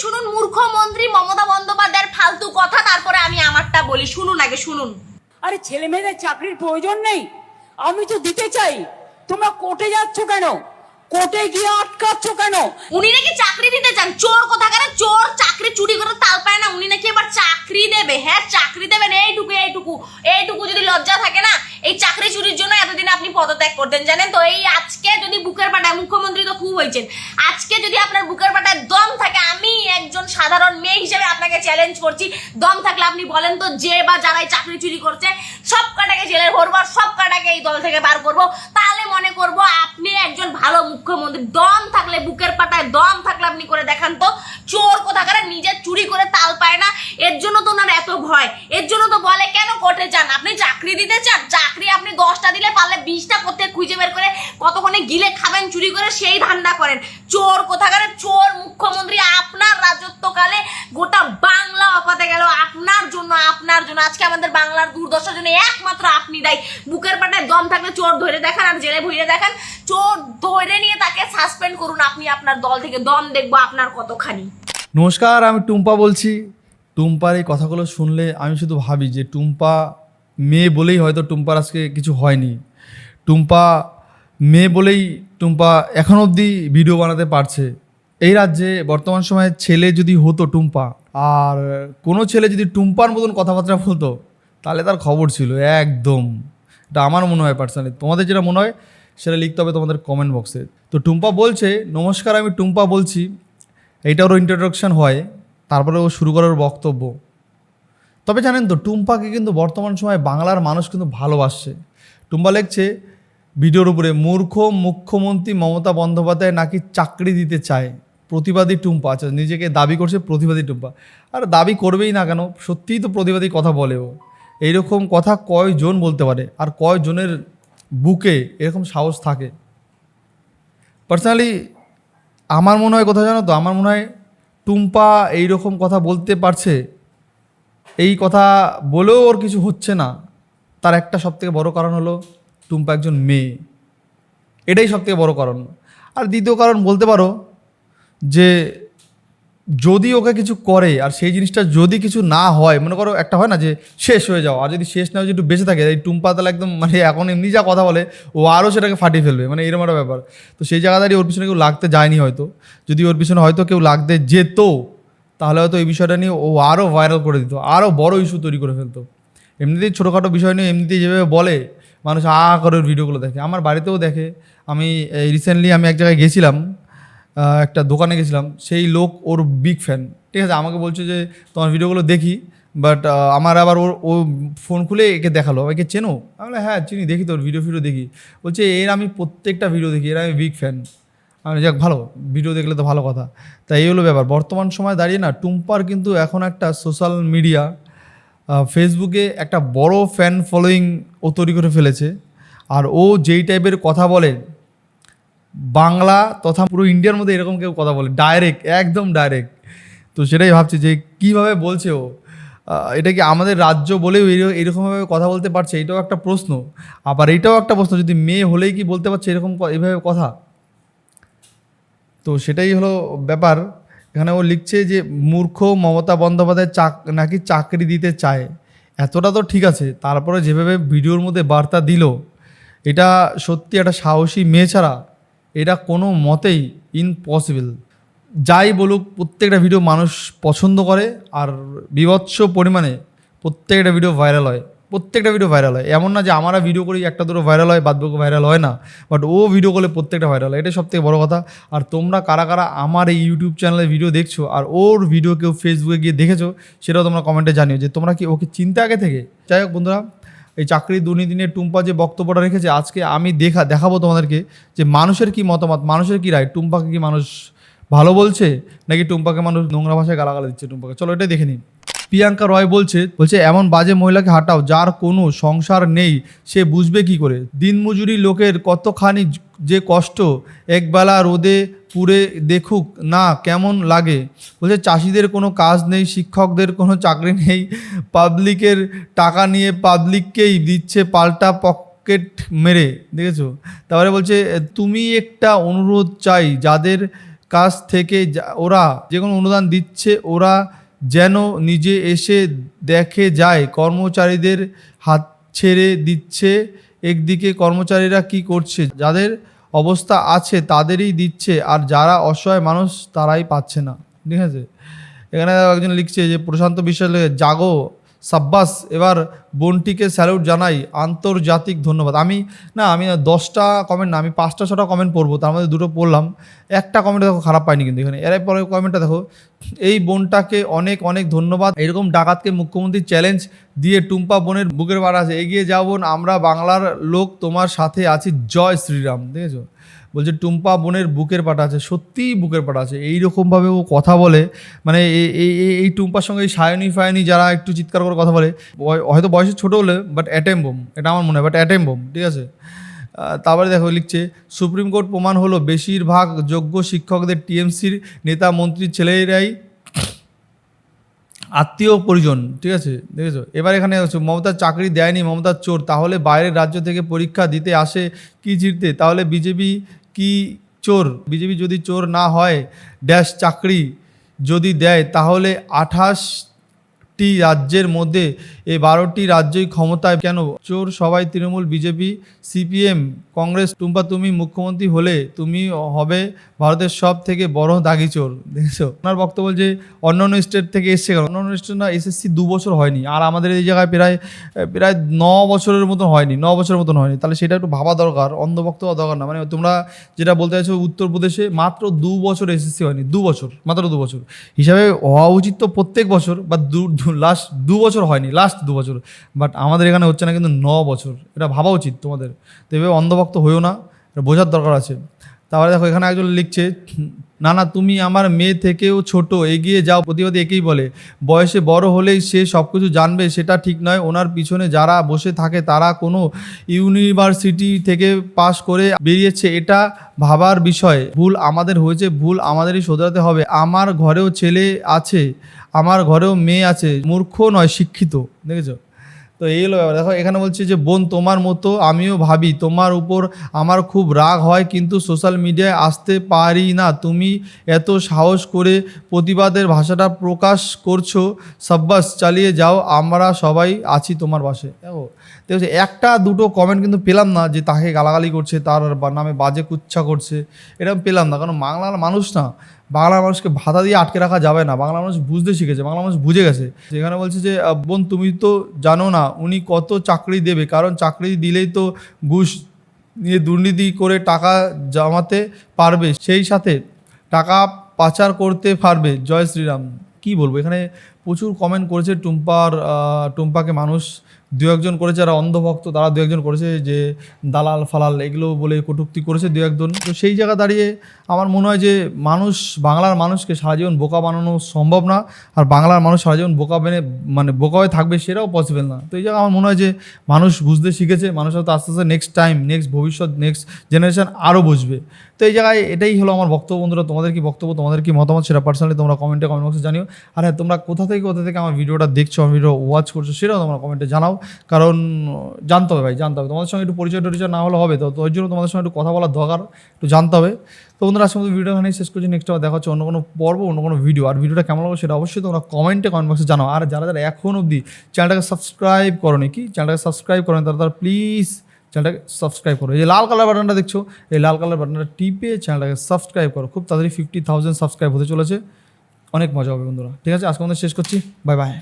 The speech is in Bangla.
শুনুন মূর্খমন্ত্রী মমতা বন্দ্যোপাধ্যায়ের ফালতু কথা তারপরে আমি আমারটা বলি। শুনুন আগে শুনুন। আরে ছেলে মেয়েদের চাকরির প্রয়োজন নেই। আমি তো দিতে চাই। তোমরা কোর্টে যাচ্ছ কেন? কোর্টে গিয়ে আটকাচ্ছ কেন? উনি নাকি চাকরি দিতে চান। চোর কোথাকার? চোর চাকরি চুরি করে তাল পায় না। উনি নাকি এবার চাকরি দেবে। হ্যাঁ চাকরি দেবেন। এইটুকু এইটুকু। এইটুকু যদি লজ্জা থাকে না এই চাকরি চুরির জন্য এতদিন আপনি পদত্যাগ করতেন জানেন তো? এই আজকে যদি বুকের পাটায় মুখ্যমন্ত্রী তো খুব হয়েছেন। আজকে যদি আপনার বুকের পাটায় দম থাকে একজন সাধারণ মেয়ে হিসেবে আপনাকে চ্যালেঞ্জ করছি। দম থাকলে আপনি বলেন তো যে বা যারাই চাকরি চুরি করছে, সব কাটাকে জেলে ভরবো সব কাটাকে এই দল থেকে বার করব। তাহলে মনে করব আপনি একজন ভালো মুখ্যমন্ত্রী। দম থাকলে বুকের পাটায় দম থাকলে আপনি করে দেখান তো। চোর কোথাকার নিজে চুরি করে তাল পায় না। এর জন্য তো ওনার এত ভয়। এর জন্য তো বলে, কেন কোর্টে যান? আপনি চাকরি দিতে চান? চাকরি আপনি দশটা দিলে পারলে বিশটা করতে খুঁজে বের করে কতক্ষণে গিলে খাবেন, চুরি করে সেই ধান্দা করেন। চোর কোথাকার? চোর মুখ্যমন্ত্রী আপনার রাজত্বকালে গোটা বাংলা অপাতে গেল আপনার জন্য আপনার জন্য। আজকে আমাদের বাংলার দুর্দশার জন্য একমাত্র আপনি দায়ী। বুকের পাটায় দম থাকলে চোর ধরে দেখান আর জেলে ভুইরে দেখান। চোর ধরে নিয়ে তাকে সাসপেন্ড করুন। আপনি আপনার দল থেকে দম দেখব আপনার কতখানি। নমস্কার, আমি টুম্পা বলছি। টুম্পার এই কথাগুলো শুনলে আমি শুধু ভাবি যে টুম্পা মেয়ে বলেই হয়তো টুম্পার আজকে কিছু হয়নি। টুম্পা মেয়ে বলেই টুম্পা এখন অবধি ভিডিও বানাতে পারছে। এই রাজ্যে বর্তমান সময়ে ছেলে যদি হতো টুম্পা আর কোনো ছেলে যদি টুম্পার মতন কথাবার্তা বলতো, তাহলে তার খবর ছিল একদম। এটা আমার মনে হয় পার্সোনালি তোমাদের যেটা মনে হয়, সেটা লিখতে হবে তোমাদের কমেন্ট বক্সে তো টুম্পা বলছে, নমস্কার, আমি টুম্পা বলছি। এইটা ওর ইন্ট্রোডাকশন হয় তারপরে ও শুরু করার বক্তব্য। তবে জানেন তো, টুম্পাকে কিন্তু বর্তমান সময়ে বাংলার মানুষ কিন্তু ভালোবাসছে। টুম্পা লিখছে, ভিডিওর উপরে মূর্খ মুখ্যমন্ত্রী মমতা বন্দ্যোপাধ্যায় নাকি চাকরি দিতে চায়? প্রতিবাদী টুম্পা আচ্ছা নিজেকে দাবি করছে প্রতিবাদী টুম্পা। আর দাবি করবেই না কেন, সত্যিই তো প্রতিবাদী কথা বলে ও। এইরকম কথা কয়জন বলতে পারে? আর কয়জনের বুকে এরকম সাহস থাকে? পার্সোনালি আমার মনে হয় কথা জানো তো? আমার মনে হয় টুম্পা এই রকম কথা বলতে পারছে, এই কথা বলেও ওর কিছু হচ্ছে না। তার একটা সবথেকে বড় কারণ হলো টুম্পা একজন মেয়ে। এটাই সবথেকে বড় কারণ। আর দ্বিতীয় কারণ বলতে পারো যে যদি ওকে কিছু করে আর সেই জিনিসটা যদি কিছু না হয়, মনে করো একটা হয় না যে শেষ হয়ে যাও, আর যদি শেষ না হয়ে একটু বেঁচে থাকে, এই টুম্পা তাহলে একদম মানে এখন এমনি যা কথা বলে, ও আরও সেটাকে ফাটিয়ে ফেলবে মানে এরকম একটা ব্যাপার। তো সেই জায়গা দাঁড়িয়ে ওর পিছনে কেউ লাগতে যায়নি হয়তো। যদি ওর পিছনে হয়তো কেউ লাগতে যেত, তাহলে হয়তো এই বিষয়টা নিয়ে ও আরও ভাইরাল করে দিত, আরও বড় ইস্যু তৈরি করে ফেলতো। এমনিতেই ছোটোখাটো বিষয় নিয়ে এমনিতেই যেভাবে বলে, মানুষ আ করে ভিডিওগুলো দেখে। আমার বাড়িতেও দেখে। আমি রিসেন্টলি আমি এক জায়গায় গেছিলাম একটা দোকানে গেছিলাম সেই লোক ওর বিগ ফ্যান ঠিক আছে আমাকে বলছে যে তোমার ভিডিওগুলো দেখি। বাট আমার আবার ওর ও ফোন খুলে একে দেখাল একে চেনো? আমি বললাম, হ্যাঁ চিনি দেখি তোর ভিডিও ফিডিও দেখি। বলছে এর আমি প্রত্যেকটা ভিডিও দেখি এর আমি বিগ ফ্যান আমি যাক ভালো ভিডিও দেখলে তো ভালো কথা। তাই এই হলো ব্যাপার। বর্তমান সময় দাঁড়িয়ে না টুম্পার কিন্তু এখন একটা সোশ্যাল মিডিয়া ফেসবুকে একটা বড় ফ্যান ফলোয়িং ও তৈরি করে ফেলেছে। আর ও যেই টাইপের কথা বলে বাংলা তথা পুরো ইন্ডিয়ার মধ্যে এরকম কেউ কথা বলে ডাইরেক্ট একদম ডাইরেক্ট তো সেটাই ভাবছি যে কীভাবে বলছে ও? এটা কি আমাদের রাজ্য বলেও এর- এরকমভাবে কথা বলতে পারছে? এটাও একটা প্রশ্ন। আবার এটাও একটা প্রশ্ন, যদি মেয়ে হলেই কি বলতে পারছে এরকম এভাবে কথা? তো সেটাই হলো ব্যাপার। এখানে ও লিখছে যে, মূর্খ মমতা বন্দ্যোপাধ্যায় চাক, নাকি চাকরি দিতে চায়? এতটা তো ঠিক আছে, তারপরে যেভাবে ভিডিওর মধ্যে বার্তা দিল, এটা সত্যি একটা সাহসী মেয়ে ছাড়া এটা কোনো মতেই ইম্পসিবল যাই বলুক, প্রত্যেকটা ভিডিও মানুষ পছন্দ করে আর বিভৎস পরিমাণে প্রত্যেকটা ভিডিও ভাইরাল হয়। প্রত্যেকটা ভিডিও ভাইরাল হয়। এমন না যে আমরা ভিডিও করি, একটা দুটো ভাইরাল হয় বাদ বাকি ভাইরাল হয় না। বাট ও ভিডিও করলে প্রত্যেকটা ভাইরাল হয়। এটাই সবথেকে বড় কথা। আর তোমরা কারা কারা আমার এই ইউটিউব চ্যানেলে ভিডিও দেখছ আর ওর ভিডিও কেউ ফেসবুকে গিয়ে দেখেছ, সেটাও তোমরা কমেন্টে জানিও যে তোমরা কি ওকে চিন্তা আগে থেকে? যাই হোক বন্ধুরা এই চাকরি দুর্নীতি নিয়ে টুম্পা যে বক্তব্যটা রেখেছে, আজকে আমি দেখা, দেখাবো তোমাদেরকে যে মানুষের কি মতামত, মানুষের কি রায়, টুম্পাকে কি মানুষ ভালো বলছে, নাকি টুম্পাকে মানুষ নোংরা ভাষায় গালাগালা দিচ্ছে টুম্পাকে? চলো এটাই দেখে নিন প্রিয়াঙ্কা রয় বলছে বলছে, এমন বাজে মহিলাকে হাঁটাও যার কোনো সংসার নেই, সে বুঝবে কি করে? দিনমজুরি লোকের কতখানি যে কষ্ট, একবেলা রোদে পুড়ে দেখুক না কেমন লাগে। বলছে, চাষিদের কোনো কাজ নেই, শিক্ষকদের কোনো চাকরি নেই, পাবলিকের টাকা নিয়ে পাবলিককেই দিচ্ছে পাল্টা পকেট মেরে। দেখেছ? তারপরে বলছে, তুমি একটা অনুরোধ চাই, যাদের কাছ থেকে ওরা যে কোনো অনুদান দিচ্ছে, ওরা যেন নিজে এসে দেখে যায়, কর্মচারীদের হাত ছেড়ে দিচ্ছে, একদিকে কর্মচারীরা কি করছে, যাদের অবস্থা আছে, তাদেরই দিচ্ছে, আর যারা অসহায় মানুষ তারাই পাচ্ছে না। ঠিক আছে? এখানে একজন লিখছে যে, প্রশান্ত বিশ্বাস জাগো, সাব্বাস, এবার বোনটিকে স্যালুট জানাই, আন্তর্জাতিক ধন্যবাদ। আমি, না, আমি দশটা কমেন্ট না, আমি পাঁচটা, ছটা কমেন্ট পড়ব, তার মধ্যে দুটো পড়লাম। একটা কমেন্ট দেখো খারাপ পাইনি কিন্তু এখানে। এর পরে কমেন্টটা দেখো, এই বোনটাকে অনেক অনেক ধন্যবাদ। এরকম ডাকাতকে মুখ্যমন্ত্রী চ্যালেঞ্জ দিয়ে টুম্পা বোনের বুকের বার আছে, এগিয়ে যাও বোন, আমরা বাংলার লোক, তোমার সাথে আছি, জয় শ্রীরাম, দেখেছ? বলছে, টুম্পা বোনের বুকের পাটা আছে, সত্যিই বুকের পাটা আছে। এইরকমভাবে ও কথা বলে মানে এই- এই টুম্পার সঙ্গে এই সায়নি ফায়নি যারা একটু চিৎকার করে কথা বলে হয়তো বয়সে ছোটো হলে বাট অ্যাটেম বোম এটা আমার মনে হয় বাট অ্যাটেম বোম ঠিক আছে? তারপরে দেখো, লিখছে, সুপ্রিম কোর্ট প্রমাণ হলো বেশিরভাগ যোগ্য শিক্ষকদের টিএমসির নেতা মন্ত্রীর ছেলেরাই আত্মীয় পরিজন, ঠিক আছে? দেখেছ? এবার এখানে হচ্ছে, মমতার চাকরি দেয়নি, মমতার চোর, তাহলে বাইরের রাজ্য থেকে পরীক্ষা দিতে আসে কি জিততে তাহলে বিজেপি কি চোর? বিজেপি যদি চোর না হয়, ড্যাশ চাকরি যদি দেয়, তাহলে আঠাশটি রাজ্যের মধ্যে এ বারোটি রাজ্যই ক্ষমতায় কেন? চোর সবাই Trinamool BJP CPM Congress, Tumpa তুমি মুখ্যমন্ত্রী হলে তুমি হবে ভারতের সব থেকে বড় দাগি চোর দেখেছ? ওনার বক্তব্য যে অন্য অন্য স্টেট থেকে এসছে কেন? অন্য অন্য স্টেট না, এসএসসি দু বছর হয়নি। আর আমাদের এই জায়গায় প্রায় প্রায় ন বছরের মতো হয়নি, ন বছরের মতন হয়নি। তাহলে সেটা একটু ভাবা দরকার অন্ধ বক্তব্য দরকার না। মানে তোমরা যেটা বলতে চাইছো, উত্তরপ্রদেশে মাত্র দু বছর এসএসসি হয়নি, দু বছর, মাত্র দু বছর। হিসাবে হওয়া উচিত তো প্রত্যেক বছর, বা দু লাস্ট দু বছর হয়নি লাস্ট দু বছর। বাট আমাদের এখানে হচ্ছে না কিন্তু ন বছর, এটা ভাবা উচিত তোমাদের। তো এভাবে হয়েও না, এটা বোঝার দরকার আছে। তারপরে দেখো, এখানে একজন লিখছে না না তুমি আমার মেয়ে থেকেও ছোট, এগিয়ে যাও। প্রতিবাদী একেই বলে, বয়সে বড় হলেই সে সব কিছু জানবে, সেটা ঠিক নয়। ওনার পিছনে যারা বসে থাকে, তারা কোনো ইউনিভার্সিটি থেকে পাশ করে বেরিয়েছে। এটা ভাবার বিষয়। ভুল আমাদের হয়েছে, ভুল আমাদেরই শোধরাতে হবে। আমার ঘরেও ছেলে আছে, আমার ঘরেও মেয়ে আছে, মূর্খ নয়, শিক্ষিত। দেখেছ? তো এই হলো দেখো, এখানে বলছে যে, বোন তোমার মতো, আমিও ভাবি, তোমার উপর আমার খুব রাগ হয়, কিন্তু সোশ্যাল মিডিয়ায় আসতে পারি না। তুমি এত সাহস করে প্রতিবাদের ভাষাটা প্রকাশ করছ, সাব্বাস, চালিয়ে যাও, আমরা সবাই আছি তোমার পাশে। দেখো দেখো একটা দুটো কমেন্ট কিন্তু পেলাম না যে তাকে গালাগালি করছে, তার নামে বাজে কুচ্ছা করছে এরকম পেলাম না। কারণ বাংলার মানুষ না, বাংলার মানুষকে ভাতা দিয়ে আটকে রাখা যাবে না। বাংলা মানুষ বুঝতে শিখেছে বাংলা মানুষ বুঝে গেছে। যেখানে বলছে যে বোন, তুমি তো জানো না, উনি কত চাকরি দেবে। কারণ চাকরি দিলেই তো ঘুষ নিয়ে দুর্নীতি করে টাকা জমাতে পারবে, সেই সাথে টাকা পাচার করতে পারবে। জয় শ্রীরাম। কি বলব? এখানে প্রচুর কমেন্ট করেছে টুম্পার টুম্পাকে মানুষ দু একজন করেছে যারা অন্ধভক্ত, তারা দু একজন করেছে যে দালাল, ফালাল, এগুলো বলে কটূক্তি করেছে দু একজন তো সেই জায়গা দাঁড়িয়ে আমার মনে হয় যে মানুষ, বাংলার মানুষকে সারা জীবন বোকা বানানো সম্ভব না, আর বাংলার মানুষ সারা জীবন বোকা বেনে মানে বোকা হয়ে থাকবে সেটাও পসিবল না। তো এই জায়গায় আমার মনে হয় যে মানুষ বুঝতে শিখেছে, মানুষ হয়তো আস্তে আস্তে নেক্সট টাইম নেক্সট ভবিষ্যৎ নেক্সট জেনারেশন আরও বুঝবে। তো এই জায়গায় এটাই হলো আমার বক্তব্য বন্ধুরা, তোমাদের কি বক্তব্য, তোমাদের কি মতামত সেটা পার্সোনালি তোমরা কমেন্টে কমেন্ট বক্সে জানিও। আর হ্যাঁ তোমরা কোথা থেকে কোথা থেকে আমার ভিডিওটা দেখছ, আমার ভিডিও ওয়াচ করছ, সেটাও তোমরা কমেন্টে জানাও। কারণ, জানতে হবে ভাই, জানতে হবে। তোমাদের সঙ্গে একটু পরিচয় টরিচয় না হলে হবে তো ওই জন্য তোমাদের সঙ্গে একটু কথা বলার দরকার, একটু জানতে হবে। তো বন্ধুরা আজকে মতো ভিডিও এখানেই শেষ করছি। নেক্সট আবার দেখা হচ্ছে অন্য কোনো পর্ব, অন্য কোনো ভিডিও আর ভিডিওটা কেমন লাগবে সেটা অবশ্যই তোমরা কমেন্টে কমেন্ট বক্সে জানাও। আর যারা যারা এখন অবধি চ্যানেলটাকে সাবস্ক্রাইব করো কি? চ্যানেলটাকে সাবস্ক্রাইব করো তারা তারা প্লিজ চ্যানেলটাকে সাবস্ক্রাইব করো। এই লাল কালার বাটনটা দেখছ, এই লাল কালার বাটনটা টিপে চ্যানেলটাকে সাবস্ক্রাইব করো। খুব তাড়াতাড়ি ফিফটি থাউজেন্ড সাবস্ক্রাইব হতে চলেছে। অনেক মজা হবে বন্ধুরা। ঠিক আছে আজকে আমাদের শেষ করছি। Bye bye